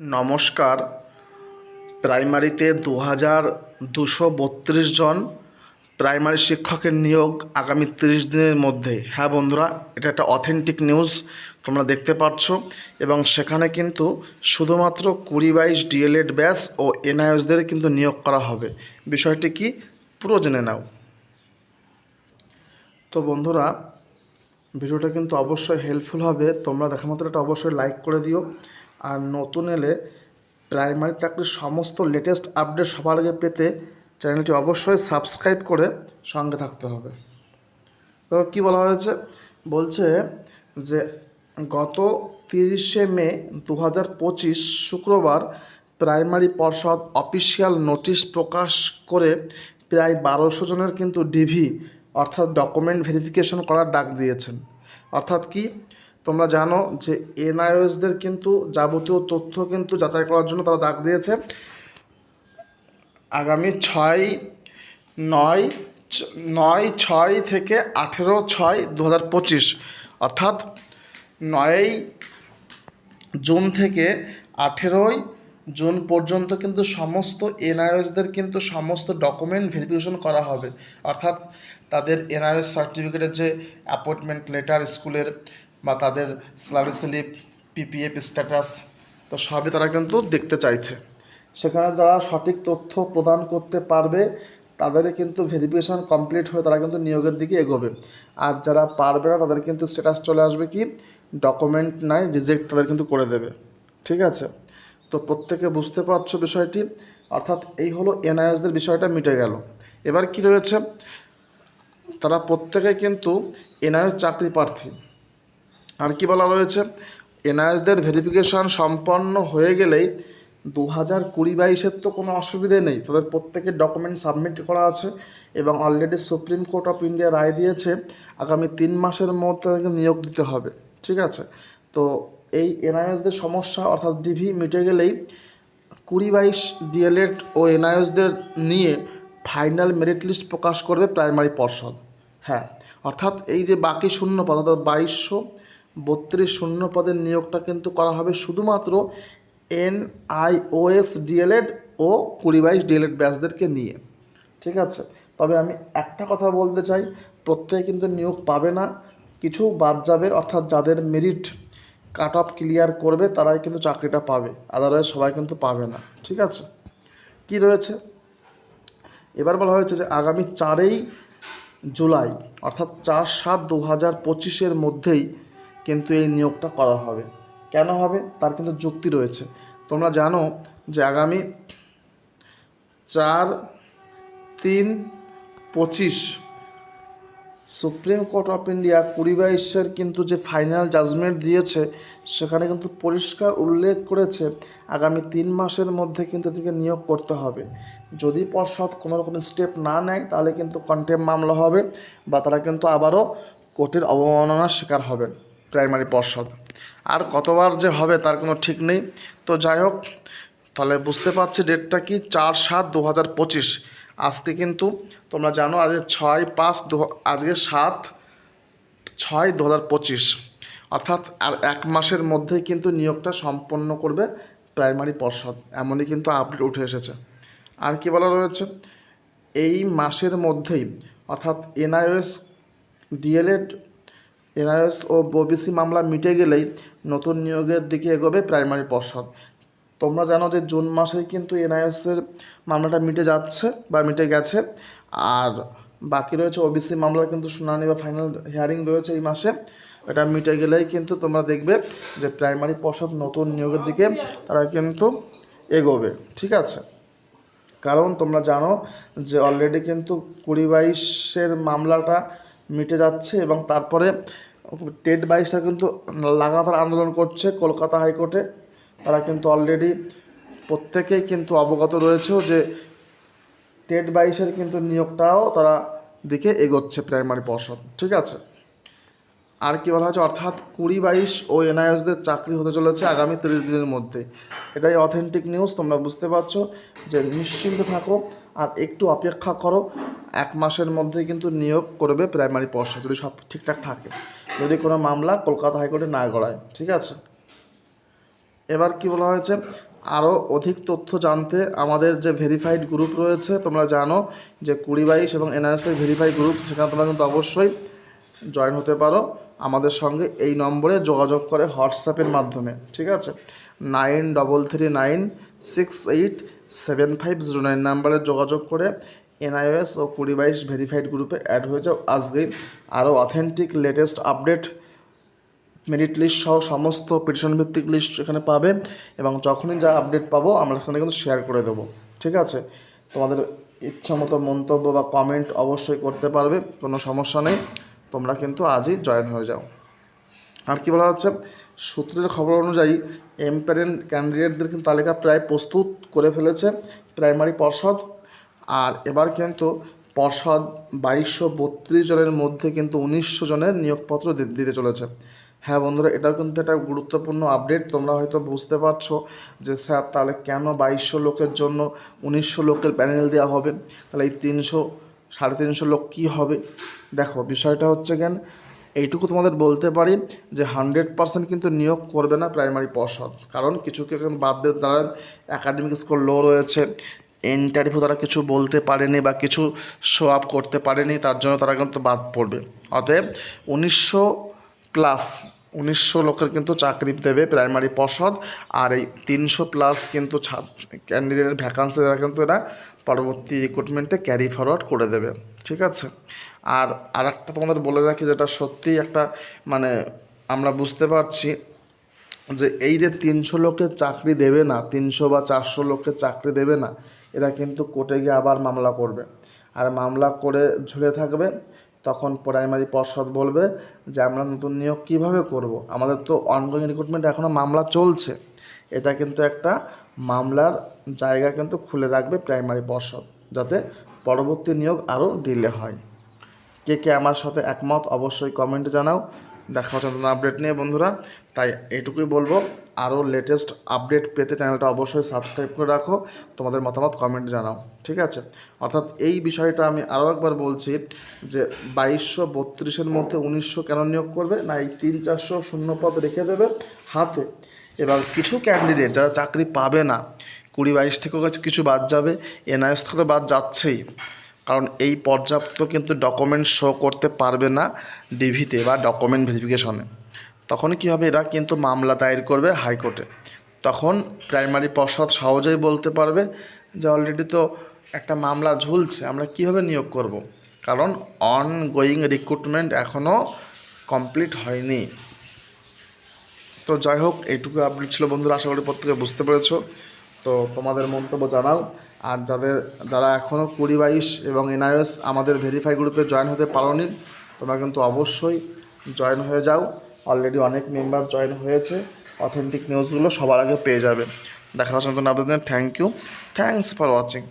নমস্কার। প্রাইমারিতে দু হাজার দুশো বত্রিশ জন প্রাইমারি শিক্ষকের নিয়োগ আগামী তিরিশ দিনের মধ্যে। হ্যাঁ বন্ধুরা, এটা একটা অথেন্টিক নিউজ তোমরা দেখতে পাচ্ছ। এবং সেখানে কিন্তু শুধুমাত্র কুড়ি বাইশ ডিএলএড ব্যাস ও এনআইএসদের কিন্তু নিয়োগ করা হবে। বিষয়টি কি, পুরো জেনে নাও। তো বন্ধুরা, ভিডিওটা কিন্তু অবশ্যই হেল্পফুল হবে। তোমরা দেখা মাত্র এটা অবশ্যই লাইক করে দিও। আর নতুন এলে প্রাইমারি চাকরির সমস্ত লেটেস্ট আপডেট সবার আগে পেতে চ্যানেলটি অবশ্যই সাবস্ক্রাইব করে সঙ্গে থাকতে হবে। তো কী বলা হয়েছে? বলছে যে গত তিরিশে মে দু হাজার পঁচিশ শুক্রবার প্রাইমারি পর্ষদ অফিসিয়াল নোটিশ প্রকাশ করে প্রায় বারোশো জনের কিন্তু ডিভি অর্থাৎ ডকুমেন্ট ভেরিফিকেশন করার ডাক দিয়েছেন। অর্থাৎ কি? তোমরা জানো যে এনআইএসদের কিন্তু যাবতীয় তথ্য কিন্তু যাচাই করার জন্য তারা ডাক দিয়েছে। আগামী ছয়, নয় নয়, ছয় থেকে আঠেরো, ছয় দু হাজার পঁচিশ, অর্থাৎ নয়ই জুন থেকে আঠেরোই জুন পর্যন্ত কিন্তু সমস্ত এনআইএসদের কিন্তু সমস্ত ডকুমেন্ট ভেরিফিকেশন করা হবে। অর্থাৎ তাদের এনআইএস সার্টিফিকেটের যে অ্যাপয়েন্টমেন্ট লেটার, স্কুলের বা তাদের স্যালারি স্লিপ পিপিএফ স্ট্যাটাস তো সবই তারা কিন্তু দেখতে চাইছে। সেখানে যারা সঠিক তথ্য প্রদান করতে পারবে তাদের কিন্তু ভেরিফিকেশন কমপ্লিট হয়ে তারা কিন্তু নিয়োগের দিকে এগোবে। আর যারা পারবে না, তাদের কিন্তু স্ট্যাটাস চলে আসবে কি? ডকুমেন্ট নাই রিজেক্ট তাদের কিন্তু করে দেবে। ঠিক আছে? তো প্রত্যেকে বুঝতে পারছ বিষয়টি? অর্থাৎ এই হলো এনআইএসদের বিষয়টা মিটে গেল। এবার কি রয়েছে? তারা প্রত্যেকে কিন্তু এনআইএস চাকরি প্রার্থী। আর কি বলা রয়েছে? এনআইএসদের ভেরিফিকেশন সম্পন্ন হয়ে গেলেই দু হাজার কুড়ি বাইশের তো কোনো অসুবিধে নেই। তাদের প্রত্যেকের ডকুমেন্ট সাবমিট করা আছে এবং already Supreme Court of India রায় দিয়েছে, আগামী তিন মাসের মধ্যে তাদেরকে নিয়োগ দিতে হবে। ঠিক আছে? তো এই এনআইএসদের সমস্যা অর্থাৎ ডিভি মিটে গেলেই কুড়ি বাইশ ডিএলএড ও এনআইএসদের নিয়ে ফাইনাল মেরিট লিস্ট প্রকাশ করবে প্রাইমারি পর্ষদ। হ্যাঁ অর্থাৎ এই যে বাকি শূন্য পদ, অর্থাৎ বাইশশো বত্রিশ শূন্য পদের নিয়োগটা কিন্তু করা হবে শুধুমাত্র এন আই ওএস ডিএলএড ও কুড়ি বাইশ ডিএলএড ব্যাচদেরকে নিয়ে। ঠিক আছে? তবে আমি একটা কথা বলতে চাই, প্রত্যেকে কিন্তু নিয়োগ পাবে না, কিছু বাদ যাবে, অর্থাৎ যাদের মেরিট কাট অফ ক্লিয়ার করবে, তারাই কিন্তু চাকরিটা পাবে আদারওয়াইজ সবাই কিন্তু পাবে না। ঠিক আছে? কি রয়েছে? এবার বলা হয়েছে যে আগামী চারই জুলাই, অর্থাৎ চার সাত দু হাজার পঁচিশের মধ্যেই কিন্তু এই নিয়োগটা করা হবে। কেন হবে? তার কিন্তু যুক্তি রয়েছে। তোমরা জানো যে আগামী চার তিন পঁচিশ সুপ্রিম কোর্ট অফ ইন্ডিয়া কুড়ি বাইশের কিন্তু যে ফাইনাল জাজমেন্ট দিয়েছে, সেখানে কিন্তু পরিষ্কার উল্লেখ করেছে আগামী তিন মাসের মধ্যে কিন্তু থেকে নিয়োগ করতে হবে। যদি পর্ষদ কোনো রকম স্টেপ না নেয়, তাহলে কিন্তু কন্টেম মামলা হবে বা তারা কিন্তু আবারও কোর্টের অবমাননার শিকার হবেন। প্রাইমারি পর্ষদ। আর কতবার যে হবে তার কোনো ঠিক নেই। তো যাই হোক, তাহলে বুঝতে পারছি ডেটটা কি, চার সাত দু হাজার পঁচিশ। আজকে কিন্তু তোমরা জানো আজকে ছয় পাঁচ দু আজকে সাত ছয় দু হাজার পঁচিশ। অর্থাৎ আর এক মাসের মধ্যেই কিন্তু নিয়োগটা সম্পন্ন করবে প্রাইমারি পর্ষদ। এমনই কিন্তু আপডেট উঠে এসেছে। আর কি বলা রয়েছে? এই মাসের মধ্যেই, অর্থাৎ এনআইএস, ডিএলএড এনআইএস ও ওবিসি মামলা মিটে গেলেই নতুন নিয়োগের দিকে এগোবে প্রাইমারি পর্ষদ। তোমরা জানো যে জুন মাসেই কিন্তু এনআইএসের মামলাটা মিটে যাচ্ছে বা মিটে গেছে। আর বাকি রয়েছে ওবিসি মামলার কিন্তু শুনানি বা ফাইনাল হিয়ারিং রয়েছে এই মাসে। এটা মিটে গেলেই কিন্তু তোমরা দেখবে যে প্রাইমারি পর্ষদ নতুন নিয়োগের দিকে তারা কিন্তু এগোবে। ঠিক আছে? কারণ তোমরা জানো যে অলরেডি কিন্তু কুড়ি বাইশের মামলাটা মিটে যাচ্ছে এবং তারপরে টেট বাইশটা কিন্তু লাগাতার আন্দোলন করছে কলকাতা হাইকোর্টে। তারা কিন্তু অলরেডি প্রত্যেকেই কিন্তু অবগত রয়েছেও যে টেট বাইশের কিন্তু নিয়োগটাও তারা দিকে এগোচ্ছে প্রাইমারি পর্ষদ। ঠিক আছে? আর কি বলা হচ্ছে অর্থাৎ কুড়ি বাইশ ও এনআইএসদের চাকরি হতে চলেছে আগামী তিরিশ দিনের মধ্যে। এটাই অথেন্টিক নিউজ তোমরা বুঝতে পারছ যে নিশ্চিন্ত থাকো আর একটু অপেক্ষা করো। এক মাসের মধ্যে কিন্তু নিয়োগ করবে প্রাইমারি পর্ষদ, যদি সব ঠিকঠাক থাকে। যদি কোনো মামলা কলকাতা হাইকোর্টে না গড়ায়, ঠিক আছে? এবার কি বলা হয়েছে? আরও অধিক তথ্য জানতে আমাদের যে ভেরিফাইড গ্রুপ রয়েছে, তোমরা জানো যে কুড়ি বাইশ এবং এনআরএসআই ভেরিফাই গ্রুপ সেখানে তোমরা কিন্তু অবশ্যই জয়েন হতে পারো। আমাদের সঙ্গে এই নম্বরে যোগাযোগ করে হোয়াটসঅ্যাপের মাধ্যমে, ঠিক আছে? Nine double three nine six eight seven five zero nine নাম্বারে যোগাযোগ করে এনআইএস ও কুড়ি বাইশ ভেরিফাইড গ্রুপে অ্যাড হয়ে যাও আজকেই আরও authentic latest update merit list সহ সমস্ত পিটিশন ভিত্তিক লিস্ট এখানে পাবে এবং যখনই যা আপডেট পাবো আমরা সেখানে কিন্তু শেয়ার করে দেবো। ঠিক আছে? তোমাদের ইচ্ছা মতো মন্তব্য বা কমেন্ট অবশ্যই করতে পারবে, কোনো সমস্যা নেই। তোমরা কিন্তু আজই জয়েন হয়ে যাও। আর কি বলা হচ্ছে? সূত্রের খবর অনুযায়ী এমপ্যারেন্ট ক্যান্ডিডেটদের কিন্তু তালিকা প্রায় প্রস্তুত করে ফেলেছে। প্রাইমারি পর্ষদ আর এবার কিন্তু পর্ষদ বাইশশো বত্রিশ জনের মধ্যে কিন্তু উনিশশো জনের নিয়োগপত্র দিতে চলেছে। হ্যাঁ বন্ধুরা, এটাও কিন্তু একটা গুরুত্বপূর্ণ আপডেট তোমরা হয়তো বুঝতে পারছ যে স্যার তাহলে কেন বাইশশো লোকের জন্য উনিশশো লোকের প্যানেল দেওয়া হবে? তাহলে এই তিনশো, সাড়ে তিনশো লোক কী হবে? দেখো, বিষয়টা হচ্ছে কেন? এইটুকু তোমাদের বলতে পারি যে হান্ড্রেড পার্সেন্ট কিন্তু নিয়োগ করবে না প্রাইমারি পর্ষদ। কারণ কিছু কিছু বাদ দিয়ে তারা একাডেমিক স্কোর লো রয়েছে ইন্টারভিউ তারা কিছু বলতে পারেনি বা কিছু শো আপ করতে পারেনি, তার জন্য তারা কিন্তু বাদ পড়বে। অতএব উনিশশো প্লাস উনিশশো লোকের কিন্তু চাকরি দেবে প্রাইমারি পর্ষদ, আর এই তিনশো প্লাস কিন্তু ক্যান্ডিডেটের ভ্যাকান্সি তারা কিন্তু এরা পরবর্তী রিক্রুটমেন্টে ক্যারি ফরওয়ার্ড করে দেবে। ঠিক আছে? আর আর একটা তোমাদের বলে রাখি যেটা সত্যিই একটা মানে আমরা বুঝতে পারছি যে এই যে তিনশো লোকের চাকরি দেবে না, তিনশো বা চারশো লোকের চাকরি দেবে না, এরা কিন্তু কোর্টে গিয়ে আবার মামলা করবে। আর মামলা করে ঝুলে থাকবে, তখন প্রাইমারি পর্ষদ বলবে যে আমরা নতুন নিয়োগ কীভাবে করব। আমাদের তো অনগোয়িং রিক্রুটমেন্ট এখনও মামলা চলছে। এটা কিন্তু একটা মামলার জায়গা কিন্তু খুলে রাখবে প্রাইমারি পর্ষদ, যাতে পরবর্তী নিয়োগ আরও ডিলে হয়। কে কে আমার সাথে একমত অবশ্যই কমেন্টে জানাও। দেখা হচ্ছে নতুন আপডেট নিয়ে বন্ধুরা। তাই এটুকুই বলব আরও লেটেস্ট আপডেট পেতে চ্যানেলটা অবশ্যই সাবস্ক্রাইব করে রাখো, তোমাদের মতামত কমেন্টে জানাও, ঠিক আছে? অর্থাৎ এই বিষয়টা আমি আরও একবার বলছি যে বাইশশো বত্রিশের মধ্যে উনিশশো কেন নিয়োগ করবে? না, এই তিন চারশো শূন্য পদ রেখে দেবে হাতে। এবার কিছু ক্যান্ডিডেট যারা চাকরি পাবে না, কুড়ি বাইশ থেকেও কিছু বাদ যাবে, এনআইএস থেকে তো বাদ যাচ্ছেই। কারণ এই পর্যাপ্ত কিন্তু ডকুমেন্ট শো করতে পারবে না ডিভিতে বা ডকুমেন্ট ভেরিফিকেশনে তখন কী হবে? এরা কিন্তু মামলা দায়ের করবে হাইকোর্টে। তখন প্রাইমারি পর্ষদ সহজেই বলতে পারবে যে অলরেডি তো একটা মামলা ঝুলছে, আমরা কীভাবে নিয়োগ করব। কারণ অন গোয়িং রিক্রুটমেন্ট এখনও কমপ্লিট হয়নি। তো যাই হোক, এইটুকু আপডেট ছিল বন্ধুরা, আশা করি প্রত্যেকে বুঝতে পেরেছ। তো তোমাদের মন্তব্য জানাও। আর যাদের, যারা এখনও কুড়ি বাইশ এবং এনআইএস আমাদের ভেরিফাই গ্রুপে জয়েন হতে পারোনি, তোমরা কিন্তু অবশ্যই জয়েন হয়ে যাও। অলরেডি অনেক মেম্বার জয়েন হয়েছে। অথেন্টিক নিউজগুলো সবার আগে পেয়ে যাবে। দেখা হচ্ছে নতুন আপনাদের thank you thanks for watching